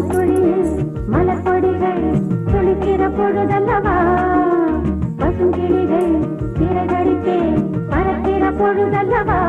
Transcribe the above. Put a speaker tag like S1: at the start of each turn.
S1: பனித்துளியில் மலர் கொடிகள் துளிக்கிற பொழுதல்லவா? பசுங்கிளிகள் சிறகடித்தே பறக்கிற பொழுதல்லவா?